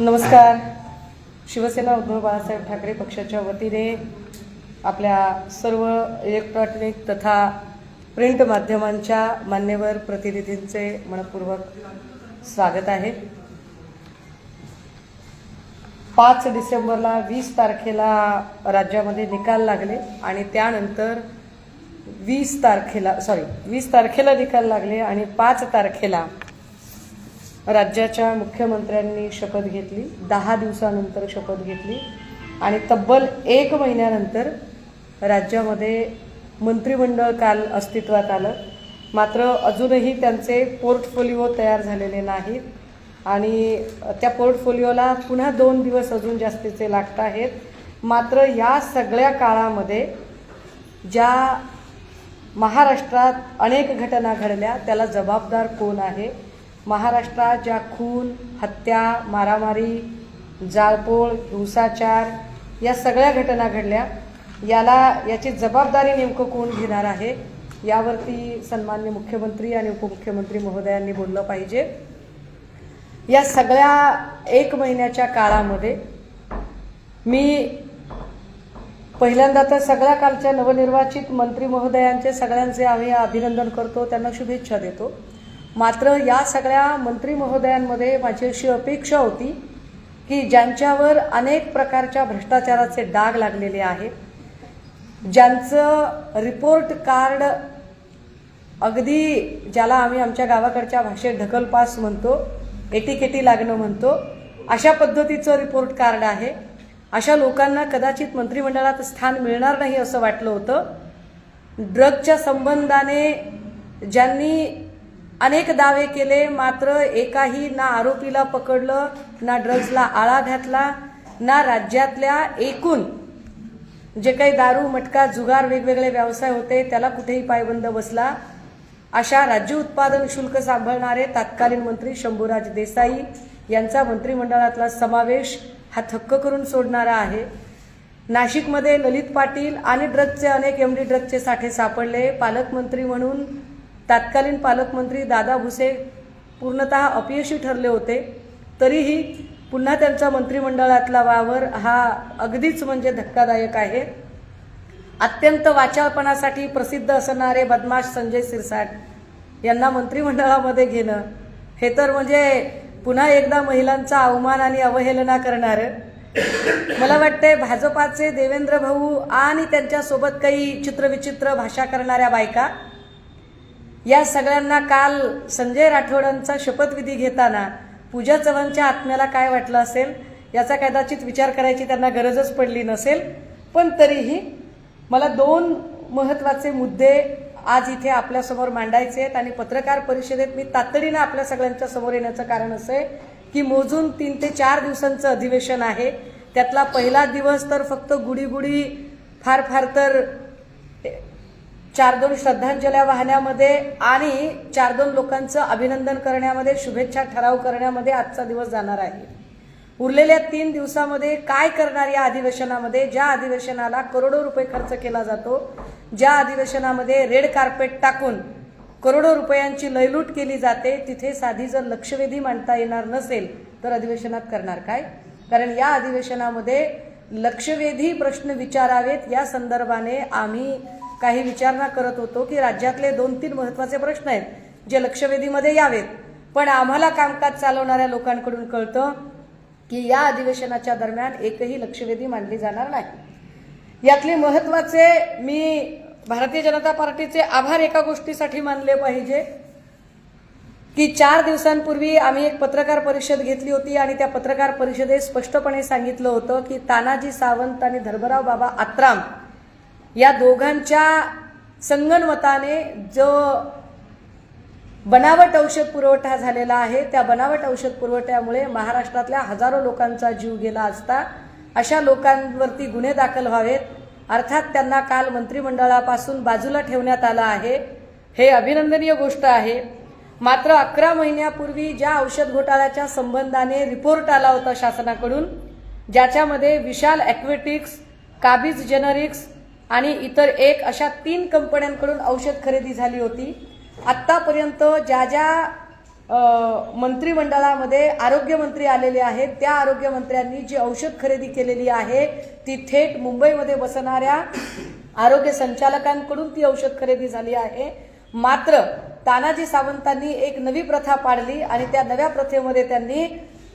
नमस्कार. शिवसेना उद्धव बाळासाहेब ठाकरे पक्षाच्या वतीने आपल्या सर्व इलेक्ट्रॉनिक तथा प्रिंट माध्यमांच्या मान्यवर प्रतिनिधींचे मनपूर्वक स्वागत आहे. पाच डिसेंबरला वीस तारखेला राज्यामध्ये निकाल लागले आणि त्यानंतर वीस तारखेला सॉरी वीस तारखेला निकाल लागले आणि पाच तारखेला राज्याच्या मुख्यमंत्र्यांनी शपथ घेतली दहा दिवसानंतर शपथ घेतली आणि तब्बल एक महिन्यानंतर राज्यामध्ये मंत्रिमंडळ काल अस्तित्वात आलं. मात्र अजूनही त्यांचे पोर्टफोलिओ तयार झालेले नाहीत आणि त्या पोर्टफोलिओला पुन्हा दोन दिवस अजून जास्तीचे लागत आहेत. मात्र या सगळ्या काळामध्ये ज्या महाराष्ट्रात अनेक घटना घडल्या त्याला जबाबदार कोण आहे? महाराष्ट्रात ज्या खून हत्या मारामारी जाळपोळ हिंसाचार या सगळ्या घटना घडल्या. याला याची जबाबदारी नेमकं कोण घेणार आहे यावरती सन्मान्य मुख्यमंत्री आणि उपमुख्यमंत्री महोदयांनी बोललं पाहिजे. या सगळ्या एक महिन्याच्या काळामध्ये मी पहिल्यांदा तर सगळ्या कालच्या नवनिर्वाचित मंत्री महोदयांचे सगळ्यांचे आम्ही अभिनंदन करतो त्यांना शुभेच्छा देतो. मात्र या सगळ्या मंत्री महोदयांमध्ये माझी अशी अपेक्षा होती की ज्यांच्यावर अनेक प्रकारच्या भ्रष्टाचाराचे डाग लागलेले आहेत ज्यांचं रिपोर्ट कार्ड अगदी ज्याला आम्ही आमच्या गावाकडच्या भाषेत ढकलपास म्हणतो एटीकेटी लागणं म्हणतो अशा पद्धतीचं रिपोर्ट कार्ड आहे. अशा लोकांना कदाचित मंत्रिमंडळात स्थान मिळणार नाही असं वाटलं होतं. ड्रगच्या संबंधाने ज्यांनी अनेक दावे केले मात्र एकाही ना आरोपीला पकडलं ना ड्रग्जला आळा घातला ना राज्यातल्या एकूण जे काही दारू मटका जुगार वेगवेगळे व्यवसाय होते त्याला कुठेही पायबंद बसला. अशा राज्य उत्पादन शुल्क सांभाळणारे तत्कालीन मंत्री शंभूराज देसाई यांचा मंत्रिमंडळातला समावेश हा थक्क करून सोडणारा आहे. नाशिकमध्ये ललित पाटील आणि ड्रग्जचे अनेक एमडी ड्रग्जचे साठे सापडले. पालकमंत्री म्हणून तत्कालीन पालकमंत्री दादा भुसे पूर्णतः अपयशी ठरले होते. तरीही पुन्हा त्यांचा मंत्रिमंडळातला वावर हा अगदीच म्हणजे धक्कादायक आहे. अत्यंत वाचाळपणासाठी प्रसिद्ध असणारे बदमाश संजय सिरसाट यांना मंत्रिमंडळामध्ये घेणं हे तर म्हणजे पुन्हा एकदा महिलांचा अवमान आणि अवहेलना करणारं. मला वाटतंय भाजपाचे देवेंद्र भाऊ आणि त्यांच्यासोबत काही चित्रविचित्र भाषा करणाऱ्या बायका या सगळ्यांना काल संजय राठोडांचा शपथविधी घेताना पूजा चव्हाणच्या आत्म्याला काय वाटलं असेल? याचा कदाचित विचार करायची त्यांना गरजच पडली नसेल. पण तरीही मला दोन महत्त्वाचे मुद्दे आज इथे आपल्यासमोर मांडायचे आहेत आणि पत्रकार परिषदेत मी तातडीनं आपल्या सगळ्यांच्या समोर येण्याचं कारण असं आहे की मोजून तीन ते चार दिवसांचं अधिवेशन आहे. त्यातला पहिला दिवस तर फक्त गुढी गुढी फार फार तर चार दोन श्रद्धांजल्या वाहण्यामध्ये आणि चार दोन लोकांचं अभिनंदन करण्यामध्ये शुभेच्छा ठराव करण्यामध्ये आजचा दिवस जाणार आहे. उरलेल्या तीन दिवसामध्ये काय करणार या अधिवेशनामध्ये? ज्या अधिवेशनाला करोडो रुपये खर्च केला जातो ज्या अधिवेशनामध्ये रेड कार्पेट टाकून करोडो रुपयांची लयलूट केली जाते तिथे साधी जर लक्षवेधी मांडता येणार नसेल तर अधिवेशनात करणार काय? कारण या अधिवेशनामध्ये लक्षवेधी प्रश्न विचारावेत या संदर्भाने आम्ही काही विचारणा करत होतो की राज्यातले दोन तीन महत्त्वाचे प्रश्न आहेत जे लक्षवेधीमध्ये यावेत. पण आम्हाला कामकाज चालवणाऱ्या लोकांकडून कळतं की या अधिवेशनाच्या दरम्यान एकही लक्षवेधी मांडली जाणार नाही. यातले महत्त्वाचे मी भारतीय जनता पार्टीचे आभार एका गोष्टीसाठी मानले पाहिजे की चार दिवसांपूर्वी आम्ही एक पत्रकार परिषद घेतली होती आणि त्या पत्रकार परिषदेत स्पष्टपणे सांगितलं होतं की तानाजी सावंत आणि धर्मराव बाबा आत्राम या दोघांच्या संगणमताने जो बनावट औषध पुरवठा झालेला आहे त्या बनावट औषध पुरवठ्यामुळे महाराष्ट्रातल्या हजारो लोकांचा जीव गेला असता अशा लोकांवरती गुन्हे दाखल व्हावेत. अर्थात त्यांना काल मंत्रिमंडळापासून बाजूला ठेवण्यात आलं आहे. हे अभिनंदनीय गोष्ट आहे. मात्र अकरा महिन्यापूर्वी ज्या औषध घोटाळ्याच्या संबंधाने रिपोर्ट आला होता शासनाकडून ज्याच्यामध्ये विशाल ॲक्वेटिक्स काबीज जेनरिक्स आणि इतर एक अशा तीन कंपन्यांकडून औषध खरेदी झाली होती. आत्तापर्यंत ज्या ज्या मंत्रिमंडळामध्ये आरोग्यमंत्री आलेले आहेत त्या आरोग्यमंत्र्यांनी जी औषध खरेदी केलेली आहे ती थेट मुंबईमध्ये बसणाऱ्या आरोग्य संचालकांकडून ती औषध खरेदी झाली आहे. मात्र तानाजी सावंतांनी एक नवी प्रथा पाडली आणि त्या नव्या प्रथेमध्ये त्यांनी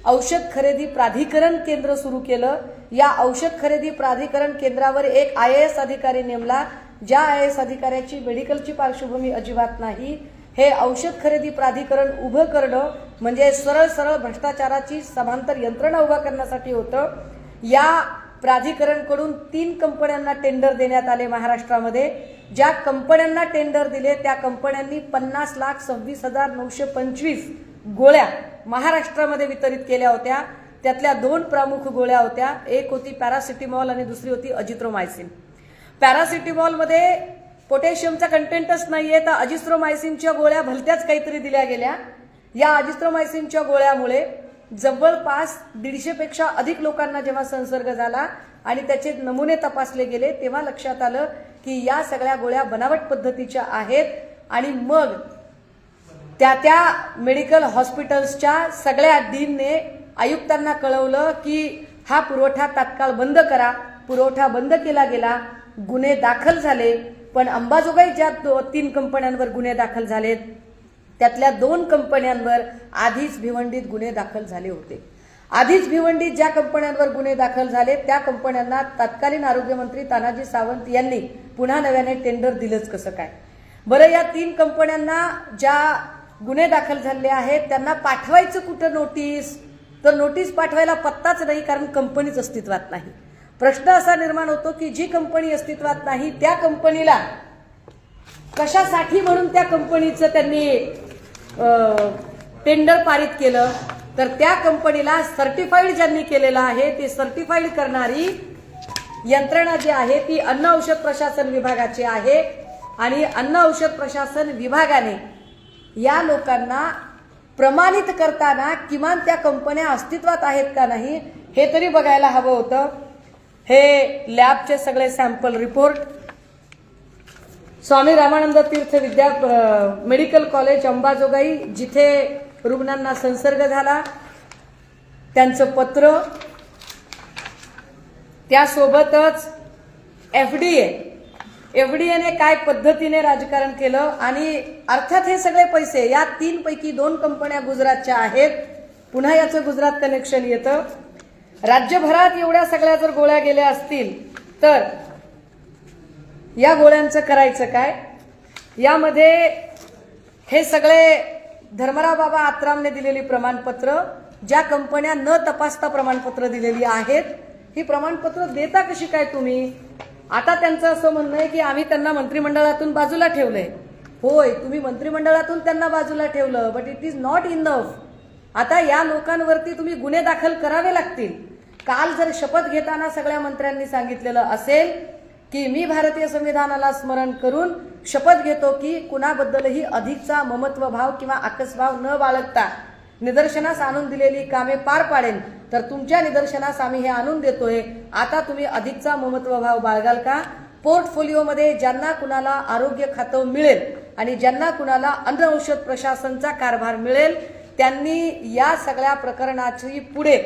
औषध खरेदी प्राधिकरण केंद्र सुरू केलं. या औषध खरेदी प्राधिकरण केंद्रावर एक आय एस अधिकारी नेमला. ज्या आय एस अधिकाऱ्याची मेडिकलची पार्श्वभूमी अजिबात नाही. हे औषध खरेदी प्राधिकरण उभं करणं म्हणजे सरळ सरळ भ्रष्टाचाराची समांतर यंत्रणा उभा करण्यासाठी होतं. या प्राधिकरणकडून तीन कंपन्यांना टेंडर देण्यात आले महाराष्ट्रामध्ये. ज्या कंपन्यांना टेंडर दिले त्या कंपन्यांनी पन्नास लाख सव्वीस हजार नऊशे पंचवीस गोळ्या महाराष्ट्रामध्ये वितरित केल्या होत्या. त्यातल्या दोन प्रमुख गोळ्या होत्या. एक होती पॅरासिटिमॉल आणि दुसरी होती अजिथ्रोमायसिन पॅरासिटिमॉलमध्ये पोटॅशियमचा कंटेंटच नाहीये तर अजिस्ट्रोमायसिनच्या गोळ्या भलत्याच काहीतरी दिल्या गेल्या. या अजिस्ट्रोमायसिनच्या गोळ्यामुळे जवळपास दीडशेपेक्षा अधिक लोकांना जेव्हा संसर्ग झाला आणि त्याचे नमुने तपासले गेले तेव्हा लक्षात आलं की या सगळ्या गोळ्या बनावट पद्धतीच्या आहेत आणि मग त्या त्या मेडिकल हॉस्पिटल्सच्या सगळ्या डीनने आयुक्तांना कळवलं की हा पुरवठा तात्काळ बंद करा. पुरवठा बंद केला गेला गुन्हे दाखल झाले पण अंबाजोगाई ज्या दो- तीन कंपन्यांवर गुन्हे दाखल झालेत. त्यातल्या दोन कंपन्यांवर आधीच भिवंडीत गुन्हे दाखल झाले होते. आधीच भिवंडीत ज्या कंपन्यांवर गुन्हे दाखल झाले त्या कंपन्यांना तत्कालीन आरोग्यमंत्री तानाजी सावंत यांनी पुन्हा नव्याने टेंडर दिलंच कसं काय? बरं या तीन कंपन्यांना ज्या गुन्हे दाखल झालेले आहेत. त्यांना पाठवायचं कुठं नोटीस तर नोटीस पाठवायला पत्ताच नाही कारण कंपनीच अस्तित्वात नाही. प्रश्न असा निर्माण होतो की जी कंपनी अस्तित्वात नाही त्या कंपनीला कशासाठी म्हणून त्या कंपनीचं त्यांनी टेंडर पारित केलं? तर त्या कंपनीला सर्टिफाईड ज्यांनी केलेलं आहे ते सर्टिफाईड करणारी यंत्रणा जी आहे ती अन्न औषध प्रशासन विभागाची आहे. आणि अन्न औषध प्रशासन विभागाने या लोकांना प्रमाणित करताना किमान त्या कंपन्या अस्तित्वात आहेत का नाही हे तरी बघायला हवं होतं. हे लॅबचे सगळे sample report. Swami Ramanand Teerth Vidya medical college Ambajogai जिथे रुग्णांना संसर्ग झाला त्यांचं पत्र. त्यासोबतच F D A F D एने काय पद्धतीने राजकारण केलं आणि अर्थात हे सगळे पैसे या तीन पैकी दोन कंपन्या गुजरातच्या आहेत. पुन्हा याचं गुजरात कनेक्शन येतं. राज्यभरात एवढ्या सगळ्या जर गोळ्या गेल्या असतील तर या गोळ्यांचं करायचं काय? यामध्ये हे सगळे धर्मराव बाबा आत्रामने दिलेली प्रमाणपत्र ज्या कंपन्या न तपासता प्रमाणपत्र दिलेली आहेत ही प्रमाणपत्र देता कशी काय तुम्ही? आता त्यांचं असं म्हणणं आहे की आम्ही त्यांना मंत्रिमंडळातून बाजूला ठेवलंय. होय तुम्ही मंत्रिमंडळातून त्यांना बाजूला ठेवलं but it is not enough आता या लोकांवरती तुम्ही गुन्हे दाखल करावे लागतील. काल जर शपथ घेताना सगळ्या मंत्र्यांनी सांगितलेलं असेल की मी भारतीय संविधानाला स्मरण करून शपथ घेतो की कुणाबद्दलही अधिकचा ममत्व भाव किंवा आकसभाव न बाळगता निदर्शनास आणून दिलेली कामे पार पाडेन. तर तुमच्या निदर्शनास आम्ही हे आणून देतोय. आता तुम्ही अधिकचा ममत्व भाव बाळगाल का? पोर्टफोलिओमध्ये ज्यांना कुणाला आरोग्य खातं मिळेल आणि ज्यांना कुणाला अन्न औषध प्रशासनचा कारभार मिळेल त्यांनी या सगळ्या प्रकरणाची पुढे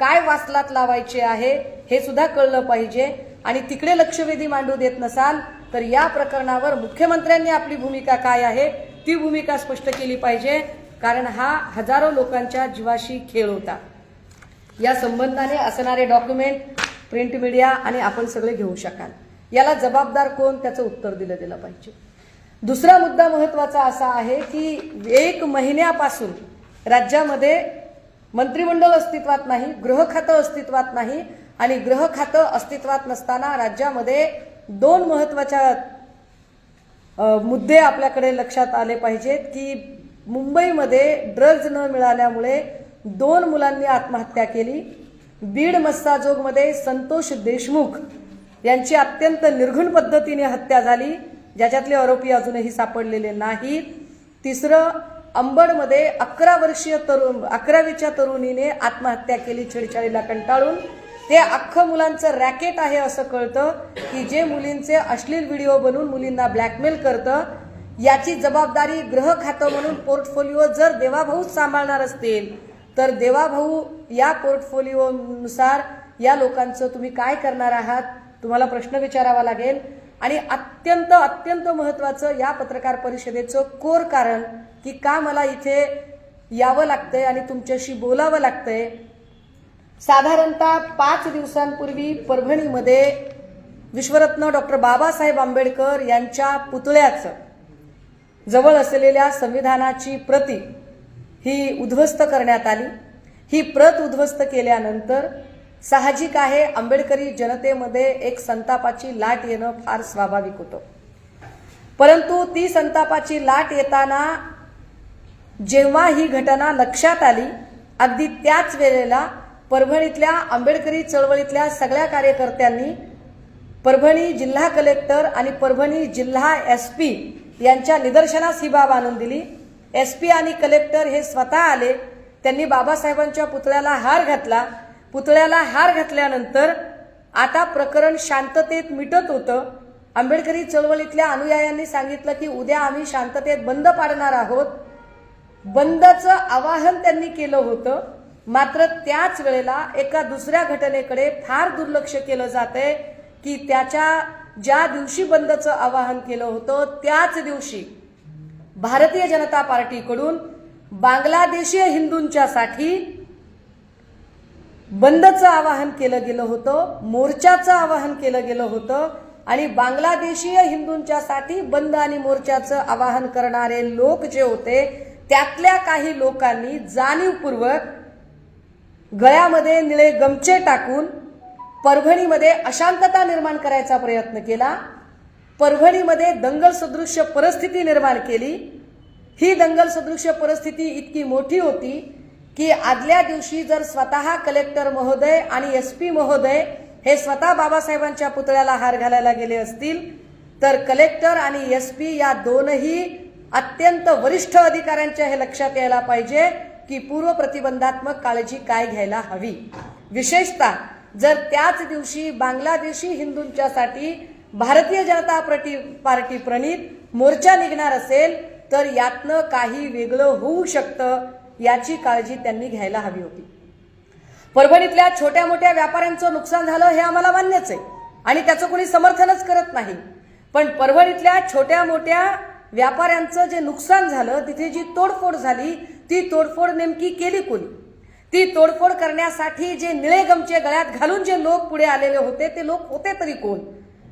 काय वासलात लावायचे आहे हे सुद्धा कळलं पाहिजे. आणि तिकडे लक्षवेधी मांडू देत नसाल तर या प्रकरणावर मुख्यमंत्र्यांनी आपली भूमिका काय आहे ती भूमिका स्पष्ट केली पाहिजे. कारण हा हजारो लोकांच्या जीवाशी खेळ होता. या संबंधाने असणारे डॉक्युमेंट प्रिंट मीडिया आणि आपण सगळे घेऊ शकाल. याला जबाबदार कोण? त्याचं उत्तर दिलं गेलं पाहिजे. दुसरा मुद्दा महत्त्वाचा असा आहे की एक महिन्यापासून राज्यामध्ये मंत्रिमंडळ अस्तित्वात नाही गृह खातं अस्तित्वात नाही आणि गृह खातं अस्तित्वात नसताना राज्यामध्ये दोन महत्त्वाच्या मुद्दे आपल्याकडे लक्षात आले पाहिजेत की मुंबईमध्ये ड्रग्ज न मिळाल्यामुळे दोन मुलांनी आत्महत्या केली. बीड मस्ताजोगमध्ये संतोष देशमुख यांची अत्यंत निर्घुण पद्धतीने हत्या झाली. ज्याच्यातले आरोपी अजूनही सापडलेले नाहीत तिसरं अंबडमध्ये अकरा वर्षीय तरुण अकरावीच्या तरुणीने आत्महत्या केली छेडछाडीला कंटाळून. ते अख्खं मुलांचं रॅकेट आहे असं कळतं की जे मुलींचे अश्लील व्हिडिओ बनवून मुलींना ब्लॅकमेल करतं याची जबाबदारी ग्रह खातं म्हणून पोर्टफोलिओ जर देवाभाऊच सांभाळणार असतील तर देवाभाऊ या पोर्टफोलिओनुसार या लोकांचं तुम्ही काय करणार आहात? तुम्हाला प्रश्न विचारावा लागेल. आणि अत्यंत अत्यंत महत्वाचं या पत्रकार परिषदेचं कोर कारण की का मला इथे यावं लागतंय आणि तुमच्याशी बोलावं लागतंय. साधारणतः पाच दिवसांपूर्वी परभणीमध्ये विश्वरत्न डॉक्टर बाबासाहेब आंबेडकर यांच्या पुतळ्याचं जवळ असलेल्या संविधानाची प्रती ही उद्ध्वस्त करण्यात आली. ही प्रत उद्ध्वस्त केल्यानंतर साहजिक आहे आंबेडकरी जनतेमध्ये एक संतापाची लाट येणं फार स्वाभाविक होतं. परंतु ती संतापाची लाट येताना जेव्हा ही घटना लक्षात आली अगदी त्याच वेळेला परभणीतल्या आंबेडकरी चळवळीतल्या सगळ्या कार्यकर्त्यांनी परभणी जिल्हा कलेक्टर आणि परभणी जिल्हा एस पी यांच्या निदर्शनास ही बाब आणून दिली. एस पी आणि कलेक्टर हे स्वतः आले. त्यांनी बाबासाहेबांच्या पुतळ्याला हार घातला. पुतळ्याला हार घातल्यानंतर आता प्रकरण शांततेत मिटत होतं. आंबेडकरी चळवळीतल्या अनुयायांनी सांगितलं की उद्या आम्ही शांततेत बंद पाडणार आहोत. बंदचं आवाहन त्यांनी केलं होतं. मात्र त्याच वेळेला एका दुसऱ्या घटनेकडे फार दुर्लक्ष केलं जातंय की त्याच्या ज्या दिवशी बंदचं आवाहन केलं होतं त्याच दिवशी भारतीय जनता पार्टीकडून बांगलादेशीय हिंदूंच्यासाठी बंदचं आवाहन केलं गेलं होतं मोर्चाचं आवाहन केलं गेलं होतं आणि बांगलादेशीय हिंदूंच्यासाठी बंद आणि मोर्चाचं आवाहन करणारे लोक जे होते त्यातल्या काही लोकांनी जाणीवपूर्वक गळ्यामध्ये निळे गमचे टाकून परभणीमध्ये अशांतता निर्माण करायचा प्रयत्न केला. परभणीमध्ये दंगल सदृश्य परिस्थिती निर्माण केली. ही दंगल सदृश्य परिस्थिती इतकी मोठी होती की आदल्या दिवशी जर स्वतः कलेक्टर महोदय आणि एस पी महोदय हे स्वतः बाबासाहेबांच्या पुतळ्याला हार घालायला गेले असतील तर कलेक्टर आणि एस पी या दोनही अत्यंत वरिष्ठ अधिकाऱ्यांच्या हे लक्षात यायला पाहिजे की पूर्व प्रतिबंधात्मक काळजी काय घ्यायला हवी. विशेषतः जर त्याच दिवशी बांगलादेशी हिंदूंच्यासाठी भारतीय जनता पार्टी पार्टी प्रणित मोर्चा निघणार असेल तर यातनं काही वेगळं होऊ शकतं याची काळजी त्यांनी घ्यायला हवी होती. परभणीतल्या छोट्या मोठ्या व्यापाऱ्यांचं नुकसान झालं हे आम्हाला मान्यच आहे आणि त्याचं कोणी समर्थनच करत नाही. पण परभणीतल्या छोट्या मोठ्या व्यापाऱ्यांचं जे नुकसान झालं तिथे जी तोडफोड झाली ती तोडफोड नेमकी केली कोणी? ती तोडफोड करण्यासाठी जे निळे गमचे गळ्यात घालून जे लोक पुढे आलेले होते ते लोक होते तरी कोण?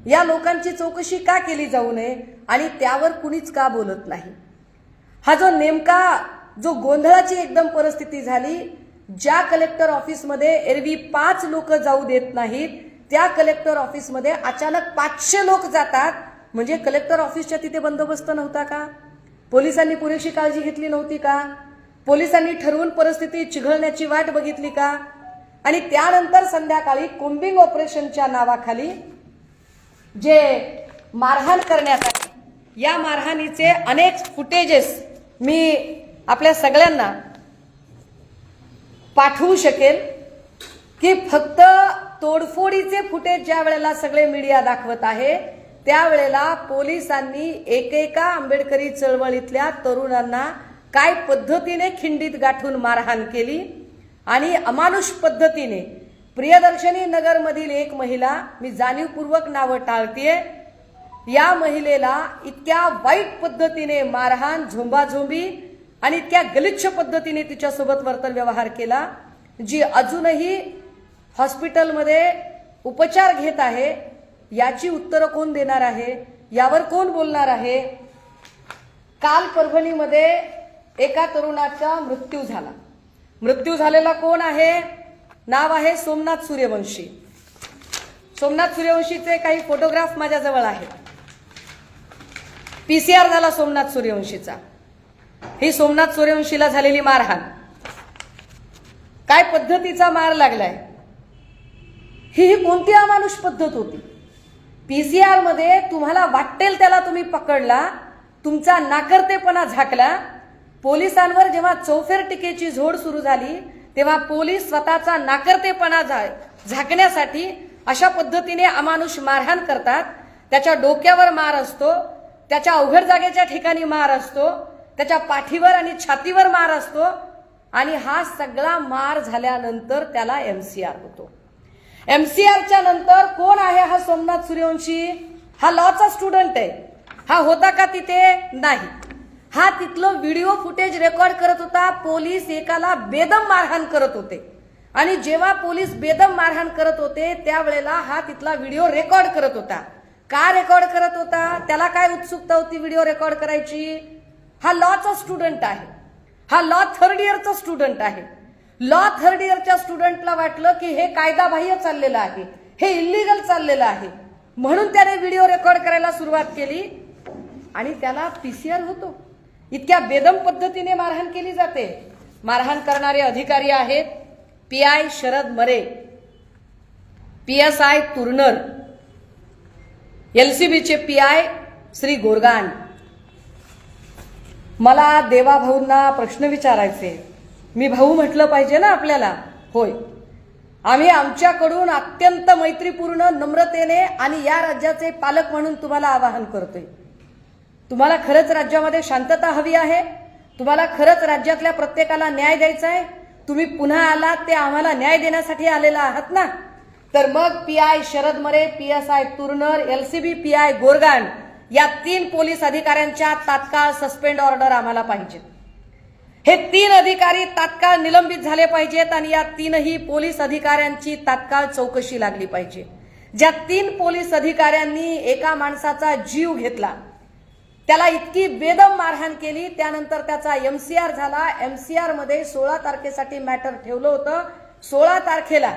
या लोकांची चौकशी का केली जाऊ नये आणि त्यावर कुणीच का बोलत नाही? हा जो नेमका जो गोंधळाची एकदम परिस्थिती झाली ज्या कलेक्टर ऑफिसमध्ये एरवी पाच लोक जाऊ देत नाहीत त्या कलेक्टर ऑफिसमध्ये अचानक पाचशे लोक जातात. म्हणजे कलेक्टर ऑफिसच्या तिथे बंदोबस्त नव्हता का? पोलिसांनी पुरेशी काळजी घेतली नव्हती का? पोलिसांनी ठरवून परिस्थिती चिघळण्याची वाट बघितली का? आणि त्यानंतर संध्याकाळी कोम्बिंग ऑपरेशनच्या नावाखाली जे मारहाण करण्यात आली या मारहाणीचे अनेक फुटेजेस मी आपल्या सगळ्यांना पाठवू शकेल की फक्त तोडफोडीचे फुटेज ज्या वेळेला सगळे मीडिया दाखवत आहे त्यावेळेला पोलिसांनी एकेका आंबेडकरी चळवळीतल्या तरुणांना काय पद्धतीने खिंडीत गाठून मारहाण केली आणि अमानुष पद्धतीने प्रियदर्शनी नगरमधील एक महिला मी जाणीवपूर्वक नावं टाळतीये या महिलेला इतक्या वाईट पद्धतीने मारहाण झोंबाझोंबी आणि इतक्या गलिच्छ पद्धतीने तिच्यासोबत वर्तन व्यवहार केला जी अजूनही हॉस्पिटलमध्ये उपचार घेत आहे याची उत्तरं कोण देणार आहे यावर कोण बोलणार आहे? काल परभणीमध्ये एका तरुणाचा मृत्यू झाला. मृत्यू झालेला कोण आहे? नाव आहे सोमनाथ सूर्यवंशी. सोमनाथ सूर्यवंशीचे काही फोटोग्राफ माझ्याजवळ आहेत. पीसीआर झाला सोमनाथ सूर्यवंशीचा. ही सोमनाथ सूर्यवंशीला झालेली मारहाण. काय पद्धतीचा मार लागलाय? ही ही कोणती अमानुष पद्धत होती? पीसीआरमध्ये तुम्हाला वाटेल त्याला तुम्ही पकडला तुमचा नाकर्तेपणा झाकला पोलिसांवर जेव्हा चौफेर टीकेची झोड सुरू झाली तेव्हा पोलीस स्वतःचा नाकर्तेपणा झा- झाकण्यासाठी अशा पद्धतीने अमानुष मारहाण करतात. त्याच्या डोक्यावर मार असतो त्याच्या अवघड जागेच्या ठिकाणी मार असतो त्याच्या पाठीवर आणि छातीवर मार असतो आणि हा सगळा मार झाल्यानंतर त्याला एमसीआर होतो. एमसीआरच्या नंतर कोण आहे हा सोमनाथ सूर्यवंशी? हा लॉचा स्टुडंट आहे. हा होता का तिथे? नाही. हा तिथलं व्हिडिओ फुटेज रेकॉर्ड करत होता. पोलीस एकाला बेदम मारहाण करत होते. आणि जेव्हा पोलीस बेदम मारहाण करत होते त्यावेळेला हा तिथला व्हिडिओ रेकॉर्ड करत होता. का रेकॉर्ड करत होता? त्याला काय उत्सुकता होती व्हिडिओ रेकॉर्ड करायची? हा लॉचा स्टुडंट आहे. हा लॉ थर्ड इयरचा स्टुडंट आहे. लॉ थर्ड इयरच्या स्टुडंटला वाटलं की हे कायदाबाह्य चाललेलं आहे. हे इलिगल चाललेलं आहे. म्हणून त्याने व्हिडिओ रेकॉर्ड करायला सुरुवात केली. आणि त्याला पीसीआर होतो. इतक्या बेदम पद्धतीने मारहाण केली जाते. मारहाण करणारे अधिकारी आहेत P I Sharad Mare P S I Turnar एलसीबीचे P I Shri Gorgan. मला देवाभाऊंना प्रश्न विचारायचे. मी भाऊ म्हटलं पाहिजे ना आपल्याला? होय. आम्ही आमच्याकडून अत्यंत मैत्रीपूर्ण नम्रतेने आणि या राज्याचे पालक म्हणून तुम्हाला आवाहन करतोय. तुम्हाला खरंच राज्यामध्ये शांतता हवी आहे? तुम्हाला खरंच राज्यातल्या प्रत्येकाला न्याय द्यायचा आहे? तुम्ही पुन्हा आलात ते आम्हाला न्याय देण्यासाठी आलेला आहात ना? तर मग P I Sharad Mare P S I Turnar LCB P I Gorgan या तीन पोलीस अधिकाऱ्यांच्या तात्काळ सस्पेंड ऑर्डर आम्हाला पाहिजेत. हे तीन अधिकारी तात्काळ निलंबित झाले पाहिजेत आणि या तीनही पोलीस अधिकाऱ्यांची तात्काळ चौकशी लागली पाहिजे. ज्या तीन पोलीस अधिकाऱ्यांनी एका माणसाचा जीव घेतला त्याला इतकी बेदम मारहाण केली. त्यानंतर त्याचा एम सी आर झाला. एम सी मध्ये सोळा तारखेसाठी मॅटर ठेवलं होतं. सोळा तारखेला.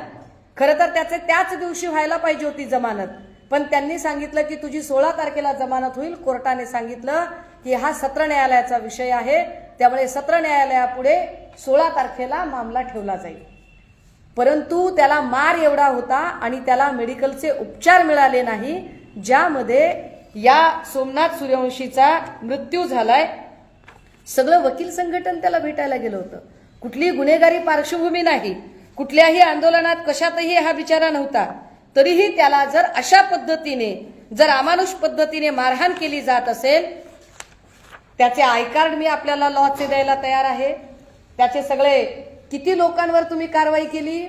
खरं तर त्याचे त्याच दिवशी व्हायला पाहिजे होती जमानत. पण त्यांनी सांगितलं की तुझी सोळा तारखेला जमानत होईल. कोर्टाने सांगितलं की हा सत्र न्यायालयाचा विषय आहे. त्यामुळे सत्र न्यायालयापुढे सोळा तारखेला मामला ठेवला जाईल. परंतु त्याला मार एवढा होता आणि त्याला मेडिकलचे उपचार मिळाले नाही. ज्यामध्ये या सोमनाथ सूर्यवंशीचा मृत्यू झालाय. सगळं वकील संघटन त्याला भेटायला गेलं होतं. कुठली गुन्हेगारी पार्श्वभूमी नाही. कुठल्याही आंदोलनात कशातही हा बिचारा नव्हता. तरीही त्याला जर अशा पद्धतीने जर अमानुष पद्धतीने मारहाण केली जात असेल त्याचे आय कार्ड मी आपल्याला लॉचे द्यायला तयार आहे. त्याचे सगळे किती लोकांवर तुम्ही कारवाई केली?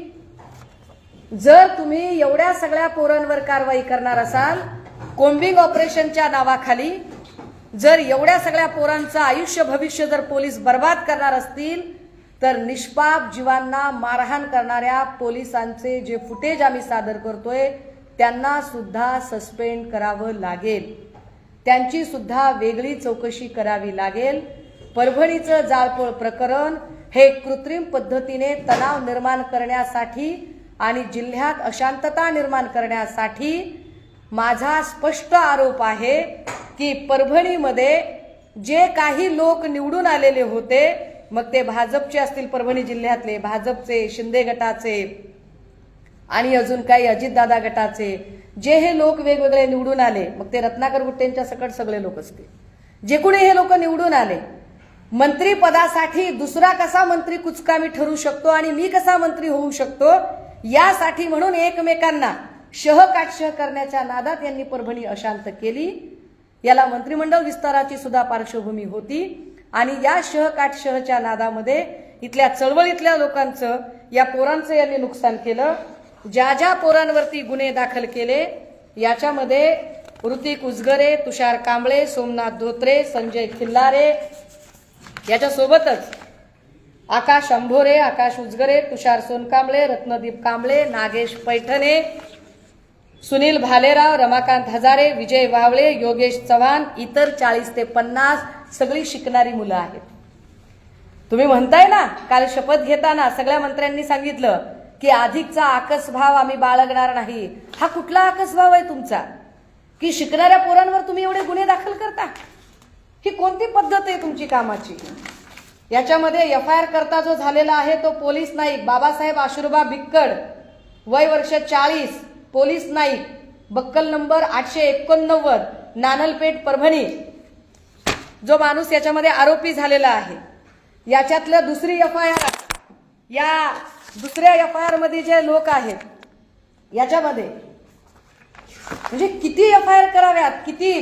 जर तुम्ही एवढ्या सगळ्या पोरांवर कारवाई करणार असाल कोम्बिंग ऑपरेशनच्या नावाखाली जर एवढ्या सगळ्या पोरांचं आयुष्य भविष्य जर पोलीस बर्बाद करणार असतील तर निष्पाप जीवांना मारहाण करणाऱ्या पोलिसांचे जे फुटेज आम्ही सादर करतोय त्यांना सुद्धा सस्पेंड करावं लागेल. त्यांची सुद्धा वेगळी चौकशी करावी लागेल. परभणीचं जाळपोळ प्रकरण हे कृत्रिम पद्धतीने तणाव निर्माण करण्यासाठी आणि जिल्ह्यात अशांतता निर्माण करण्यासाठी माझा स्पष्ट आरोप आहे की परभणीमध्ये जे काही लोक निवडून आलेले होते मग ते भाजपचे असतील परभणी जिल्ह्यातले भाजपचे शिंदे गटाचे आणि अजून काही अजितदादा गटाचे जे हे लोक वेगवेगळे निवडून आले मग ते रत्नाकर गुट्टेंच्या सकट सगळे लोक असतील. जे कुणी हे लोक निवडून आले मंत्रीपदासाठी दुसरा कसा मंत्री कुचकामी ठरू शकतो आणि मी कसा मंत्री होऊ शकतो यासाठी म्हणून एकमेकांना शहकाटशह करण्याच्या नादात यांनी परभणी अशांत केली. याला मंत्रिमंडळ विस्ताराची सुद्धा पार्श्वभूमी होती. आणि या शहकाटशहच्या नादामध्ये इथल्या चळवळीतल्या लोकांचं या पोरांचं यांनी नुकसान केलं. ज्या ज्या पोरांवरती गुन्हे दाखल केले याच्यामध्ये ऋतिक उजगरे तुषार कांबळे सोमनाथ धोत्रे संजय खिल्लारे याच्यासोबतच आकाश अंभोरे आकाश उजगरे तुषार सोनकांबळे रत्नदीप कांबळे नागेश पैठणे सुनील भालेराव रमाकांत हजारे विजय वावळे योगेश चव्हाण इतर चाळीस ते पन्नास सगळी शिकणारी मुलं आहेत. तुम्ही म्हणताय ना काल शपथ घेताना सगळ्या मंत्र्यांनी सांगितलं की अधिकचा आकसभाव आम्ही बाळगणार नाही. हा कुठला आकसभाव आहे तुमचा? की शिकणाऱ्या पोरांवर तुम्ही एवढे गुन्हे दाखल करता? ही कोणती पद्धत आहे तुमची कामाची? याच्यामध्ये एफ आय आर करता जो झालेला आहे तो पोलीस नाईक बाबासाहेब आशुर्बा बिक्कड वय वर्ष चाळीस पोलीस नाईक बक्कल नंबर आठशे एकोणनव्वद नानलपेठ परभणी. जो माणूस याच्यामध्ये आरोपी झालेला आहे. याच्यातलं दुसरी एफ आय आर या दुसऱ्या एफ आय आरमध्ये जे लोक आहेत याच्यामध्ये म्हणजे किती एफ आय आर कराव्यात किती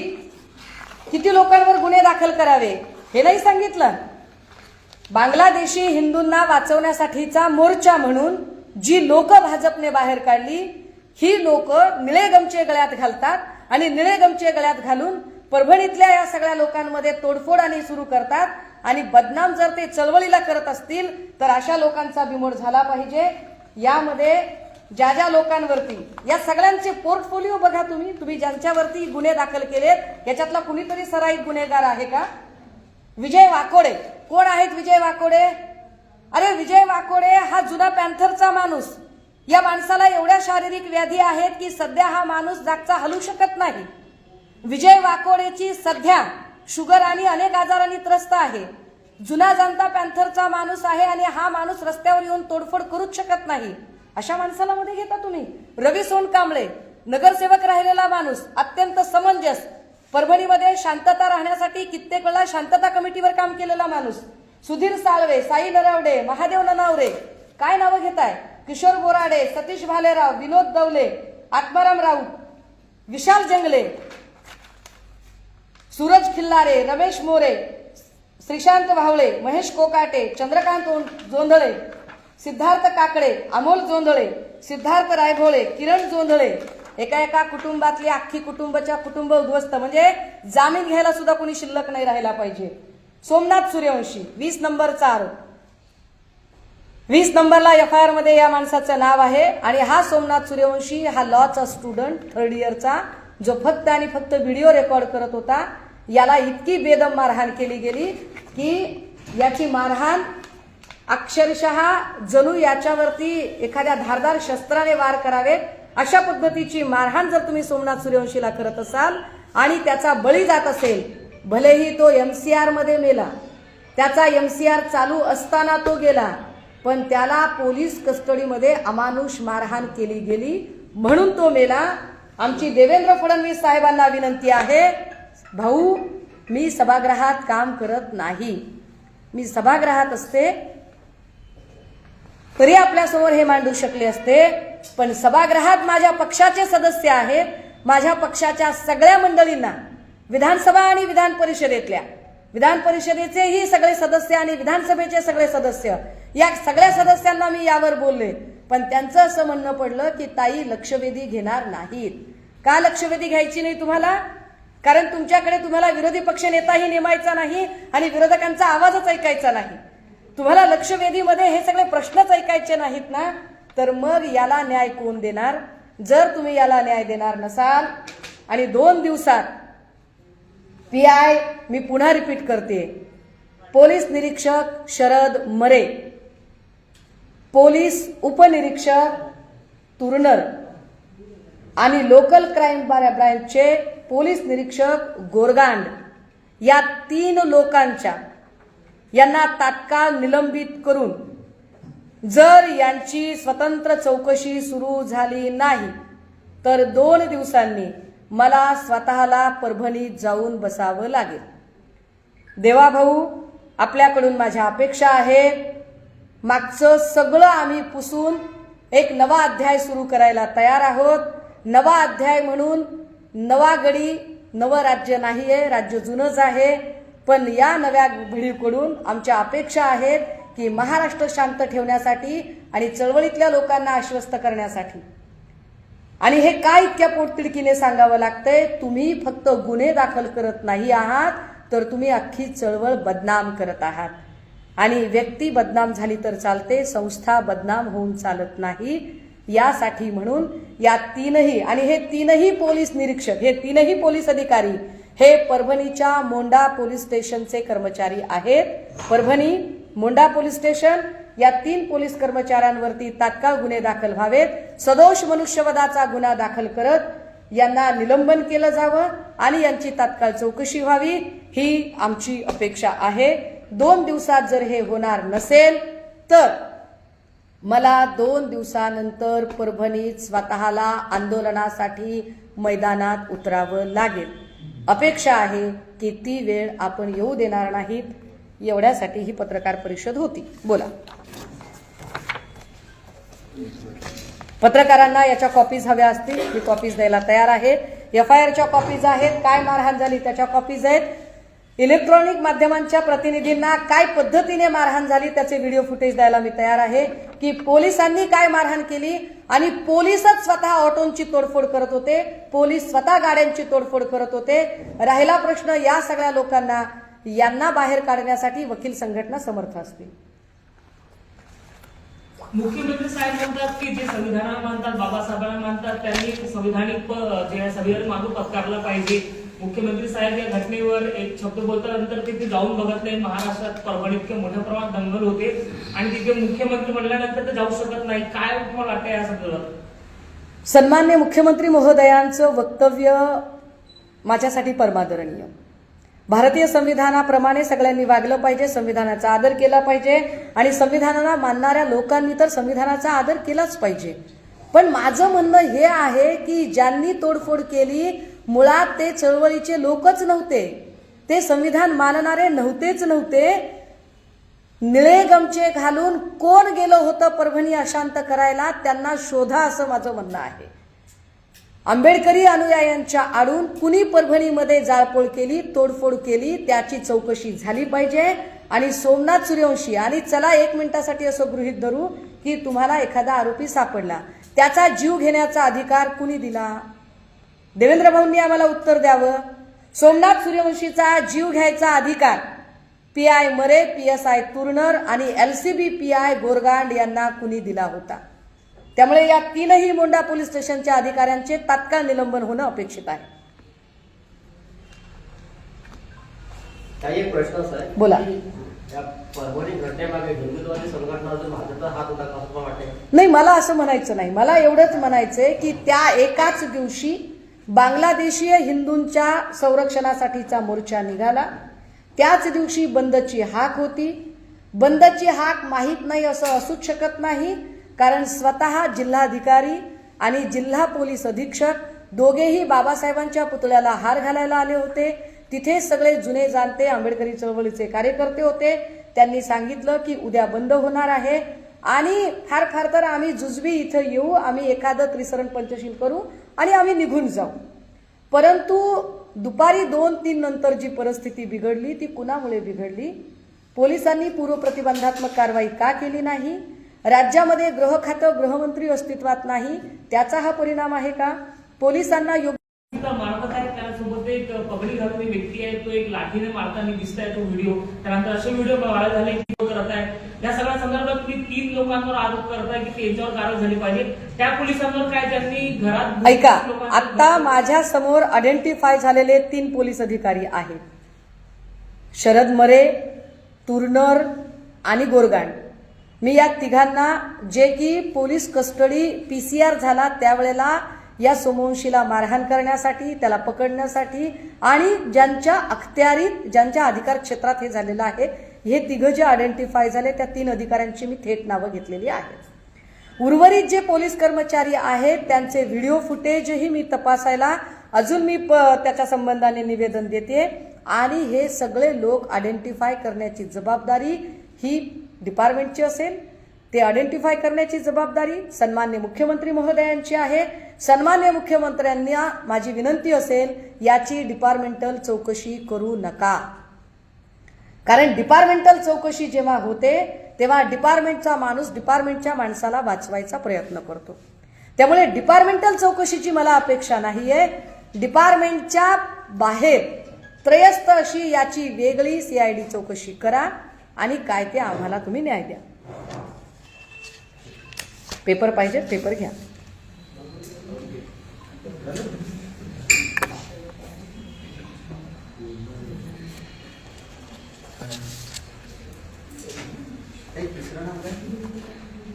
किती लोकांवर गुन्हे दाखल करावे हे नाही सांगितलं. बांगलादेशी हिंदूंना वाचवण्यासाठीचा मोर्चा म्हणून जी लोक भाजपने बाहेर काढली ही लोक निळे गमचे गळ्यात घालतात आणि निळे गमचे गळ्यात घालून परभणीतल्या या सगळ्या लोकांमध्ये तोडफोड आणि सुरू करतात. आणि बदनाम जर ते चळवळीला करत असतील तर अशा लोकांचा बिमोड झाला पाहिजे. यामध्ये ज्या ज्या लोकांवरती या सगळ्यांचे पोर्टफोलिओ बघा तुम्ही. तुम्ही ज्यांच्यावरती गुन्हे दाखल केलेत याच्यातला कुणीतरी सराईत गुन्हेगार आहे का? विजय वाकोडे. कोण आहेत विजय वाकोडे? अरे विजय वाकोडे हा जुना पॅन्थरचा माणूस. या माणसाला एवढ्या शारीरिक व्याधी आहेत की सध्या हा माणूस जागचा हलू शकत नाही. विजय वाकोडेची सध्या शुगर आणि अनेक आजारांनी त्रस्त आहे. जुना जनता पॅन्थरचा माणूस आहे आणि हा माणूस रस्त्यावर येऊन तोडफोड करूच शकत नाही. अशा माणसाला मध्ये घेता तुम्ही? रवी सोनकांबळे नगरसेवक राहिलेला माणूस अत्यंत समंजस परभणीमध्ये शांतता राहण्यासाठी कित्येक वेळा शांतता कमिटीवर काम केलेला माणूस. सुधीर साळवे साई नरावडे महादेव ननावरे काय नावं घेताय? किशोर बोराडे सतीश भालेराव विनोद दवले आत्माराम राऊत विशाल जंगले सूरज खिल्लारे रमेश मोरे श्रीशांत भावळे महेश कोकाटे चंद्रकांत जोंधळे सिद्धार्थ काकडे अमोल जोंधळे सिद्धार्थ रायभोळे किरण जोंधळे. एका एका कुटुंबातली अख्खी कुटुंबाच्या कुटुंब उद्ध्वस्त. म्हणजे जामीन घ्यायला सुद्धा कोणी शिल्लक नाही राहिला पाहिजे. सोमनाथ सूर्यवंशी वीस नंबरचा आरोप वीस नंबरला एफ आय आरमध्ये या माणसाचं नाव आहे. आणि हा सोमनाथ सूर्यवंशी हा लॉचा स्टुडंट थर्ड इयरचा जो फक्त आणि फक्त व्हिडिओ रेकॉर्ड करत होता. याला इतकी बेदम मारहाण केली गेली की याची मारहाण अक्षरशः जणू याच्यावरती एखाद्या धारदार शस्त्राने वार करावेत. अशा पद्धतीची मारहाण जर तुम्ही सोमनाथ सूर्यवंशीला करत असाल आणि त्याचा बळी जात असेल भलेही तो एम सी आरमध्ये मेला त्याचा एमसीआर चालू असताना तो गेला पण त्याला पोलीस कस्टडीमध्ये अमानुष मारहाण केली गेली. म्हणून तो मेला. आमची देवेंद्र फडणवीस साहेबांना विनंती आहे भाऊ मी सभागृहात काम करत नाही. मी सभागृहात असते. तरी आपल्यासमोर हे मांडू शकले असते. पण सभागृहात माझ्या पक्षाचे सदस्य आहेत. माझ्या पक्षाच्या सगळ्या मंडळींना विधानसभा आणि विधान परिषदेतल्या विधान परिषदेचेही सगळे सदस्य आणि विधानसभेचे सगळे सदस्य या सगळ्या सदस्यांना मी यावर बोलले. पण त्यांचं असं म्हणणं पडलं की ताई लक्षवेधी घेणार नाहीत. का लक्षवेधी घ्यायची नाही तुम्हाला? कारण तुमच्याकडे तुम्हाला विरोधी पक्ष नेताही नेमायचा नाही आणि विरोधकांचा आवाजच ऐकायचा नाही. तुम्हाला लक्षवेधीमध्ये हे सगळे प्रश्नच ऐकायचे नाहीत ना? तर मग याला न्याय कोण देणार? जर तुम्ही याला न्याय देणार नसाल आणि दोन दिवसात पी आय मी पुन्हा रिपीट करते. पोलीस निरीक्षक शरद मरे. पोलीस उपनिरीक्षक तुरनर. आणि लोकल क्राईम ब्रांचचे पोलीस निरीक्षक गोरगांड. या तीन लोकांच्या यांना तात्काळ निलंबित करून जर यांची स्वतंत्र चौकशी सुरू झाली नाही तर दोन दिवसांनी मला स्वतःला परभणीत जाऊन बसावं लागेल. देवाभाऊ आपल्याकडून माझ्या अपेक्षा आहेत मागचं सगळं आम्ही पुसून एक नवा अध्याय सुरू करायला तयार आहोत. नवा अध्याय म्हणून नवा गडी नवं राज्य नाही आहे राज्य जुनंच आहे. पण या नव्या घडीकडून आमच्या अपेक्षा आहेत की महाराष्ट्र शांत ठेवण्यासाठी आणि चळवळीतल्या लोकांना आश्वस्त करण्यासाठी. आणि हे काय इतक्या पोटतिडकीने सांगावं लागतंय? तुम्ही फक्त गुन्हे दाखल करत नाही आहात तर तुम्ही अख्खी चळवळ बदनाम करत आहात. आणि व्यक्ती बदनाम झाली तर चालते संस्था बदनाम होऊन चालत नाही. यासाठी म्हणून या तीनही आणि हे तीनही पोलीस निरीक्षक हे तीनही पोलीस अधिकारी हे परभणीच्या मोंडा पोलीस स्टेशनचे कर्मचारी आहेत. परभणी मोंडा पोलीस स्टेशन या तीन पोलीस कर्मचाऱ्यांवरती तात्काळ गुन्हे दाखल व्हावेत. सदोष मनुष्यवधाचा गुन्हा दाखल करत यांना निलंबन केलं जावं आणि यांची तात्काळ चौकशी व्हावी ही आमची अपेक्षा आहे. दोन दिवसात जर हे होणार नसेल तर मला दोन दिवसानंतर परभणीत स्वतःला आंदोलनासाठी मैदानात उतरावं लागेल. अपेक्षा आहे की ती वेळ आपण येऊ देणार नाहीत एवढ्यासाठी ही पत्रकार परिषद होती. बोला. पत्रकारांना याच्या कॉपीज हव्या असतील. मी कॉपीज द्यायला तयार आहे. एफ आय आरच्या कॉपीज आहेत. काय मारहाण झाली? त्याच्या कॉपीज आहेत. इलेक्ट्रॉनिक माध्यमांच्या प्रतिनिधींना काय पद्धतीने मारहाण झाली? त्याचे व्हिडिओ फुटेज द्यायला मी तयार आहे. की पोलिसांनी काय मारहाण केली? आणि पोलीसच स्वतः ऑटोंची तोडफोड करत होते. पोलीस स्वतः गाड्यांची तोडफोड करत होते. राहिला प्रश्न या सगळ्या लोकांना. यांना बाहेर काढण्यासाठी वकील संघटना समर्थ असतील. मुख्यमंत्री साहेब म्हणतात की जे संविधानाला मानतात बाबासाहेबांना मानतात त्यांनी संविधानिक प- जे संविधान मागू पत्कारला पाहिजे. मुख्यमंत्री साहेब या घटनेवर एक शब्द बोलतानंतर तिथे जाऊन बघत नाही. महाराष्ट्रात परभणी इतके मोठ्या प्रमाणात दंगल होते. आणि तिथे मुख्यमंत्री म्हणल्यानंतर ते जाऊ शकत नाही. काय तुम्हाला वाटतं या संदर्भात? सन्मान्य मुख्यमंत्री महोदयांचं वक्तव्य माझ्यासाठी परमादरणीय. भारतीय संविधानाप्रमाणे सगळ्यांनी वागलं पाहिजे संविधानाचा आदर केला पाहिजे आणि संविधानाला मानणाऱ्या लोकांनी तर संविधानाचा आदर केलाच पाहिजे. पण माझं म्हणणं हे आहे की ज्यांनी तोडफोड केली मुळात ते चळवळीचे लोकच नव्हते. ते संविधान मानणारे नव्हतेच नव्हते. निळे गमचे घालून कोण गेलं होतं परभणी अशांत करायला त्यांना शोधा असं माझं म्हणणं आहे. आंबेडकरी अनुयायांच्या आडून कुणी परभणीमध्ये जाळपोळ केली तोडफोड केली त्याची चौकशी झाली पाहिजे. आणि सोमनाथ सूर्यवंशी आणि चला एक मिनिटासाठी असं गृहित धरू की तुम्हाला एखादा आरोपी सापडला. त्याचा जीव घेण्याचा अधिकार कुणी दिला? देवेंद्र भाऊंनी आम्हाला उत्तर द्यावं. सोमनाथ सूर्यवंशीचा जीव घ्यायचा अधिकार P I Mare P S I Turnar आणि L C B P I Gorgand यांना कुणी दिला होता? त्यामुळे या तीनही मोंडा पोलीस स्टेशनच्या अधिकाऱ्यांचे तात्काळ निलंबन होणं अपेक्षित आहे. प्रश्न बोला. नाही मला असं म्हणायचं नाही. मला एवढंच म्हणायचंय की त्या एकाच दिवशी बांगलादेशीय हिंदूंच्या संरक्षणासाठीचा मोर्चा निघाला. त्याच दिवशी बंदची हाक होती. बंदची हाक माहीत नाही असं असूच शकत नाही. कारण स्वतः जिल्हाधिकारी आणि जिल्हा पोलीस अधीक्षक दोघेही बाबासाहेबांच्या पुतळ्याला हार घालायला आले होते. तिथे सगळे जुने जाणते आंबेडकरी चळवळीचे कार्यकर्ते होते. त्यांनी सांगितलं की उद्या बंद होणार आहे. आणि फार फार तर आम्ही जुजबी इथं येऊ आम्ही एखादं त्रिसरण पंचशील करू आणि आम्ही निघून जाऊ. परंतु दुपारी दोन तीन नंतर जी परिस्थिती बिघडली ती कुणामुळे बिघडली? पोलिसांनी पूर्वप्रतिबंधात्मक कारवाई का केली नाही? राज्यामध्ये गृह खातं गृहमंत्री अस्तित्वात नाही त्याचा हा परिणाम आहे का? पोलिसांना योग्य मारत आहे त्यासोबत एक पगडी घालून व्यक्ती आहे तो एक लाठीने मारताना दिसत आहे तो व्हिडिओ. त्यानंतर असे व्हिडिओ व्हायरल झाले की करत आहे या सगळ्या संदर्भात तुम्ही तीन लोकांवर आरोप करताय की त्यांच्यावर कारवाई झाली पाहिजे. त्या पोलिसांवर काय त्यांनी घरात ऐका आता माझ्यासमोर आयडेंटिफाय झालेले तीन पोलीस अधिकारी आहेत. शरद मरे तुर्नर आणि गोरगांड मी या तिघांना जे की पोलीस कस्टडी पीसीआर झाला त्यावेळेला या सोमवंशीला मारहाण करण्यासाठी त्याला पकडण्यासाठी आणि ज्यांच्या अखत्यारीत ज्यांच्या अधिकार क्षेत्रात हे झालेलं आहे हे तिघं जे आयडेंटिफाय झाले त्या तीन अधिकाऱ्यांची मी थेट नावं घेतलेली आहेत. उर्वरित जे पोलीस कर्मचारी आहेत त्यांचे व्हिडिओ फुटेजही मी तपासायला अजून मी प त्याच्या संबंधाने निवेदन देते. आणि हे सगळे लोक आयडेंटिफाय करण्याची जबाबदारी ही डिपार्टमेंटची असेल ते आयडेंटिफाय करण्याची जबाबदारी सन्मान्य मुख्यमंत्री महोदयांची आहे. सन्मान्य मुख्यमंत्र्यांना माझी विनंती असेल याची डिपार्टमेंटल चौकशी करू नका. कारण डिपार्टमेंटल चौकशी जेव्हा होते तेव्हा डिपार्टमेंटचा माणूस डिपार्टमेंटच्या माणसाला वाचवायचा प्रयत्न करतो. त्यामुळे डिपार्टमेंटल चौकशीची मला अपेक्षा नाहीये. डिपार्टमेंटच्या बाहेर त्रयस्थ अशी याची वेगळी सीआयडी चौकशी करा. आणि काय ते आम्हाला तुम्ही न्याय द्या. पेपर पाहिजे पेपर घ्या.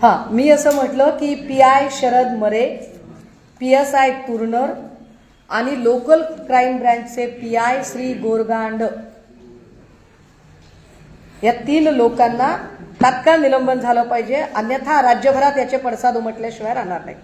हां मी असं म्हटलं की P I Sharad Mare P S I Turnar आणि लोकल क्राईम ब्रँचचे पी आय श्री गोरगांड या तीन लोकांना तात्काळ निलंबन झालं पाहिजे. अन्यथा राज्यभरात याचे पडसाद उमटल्याशिवाय राहणार नाही.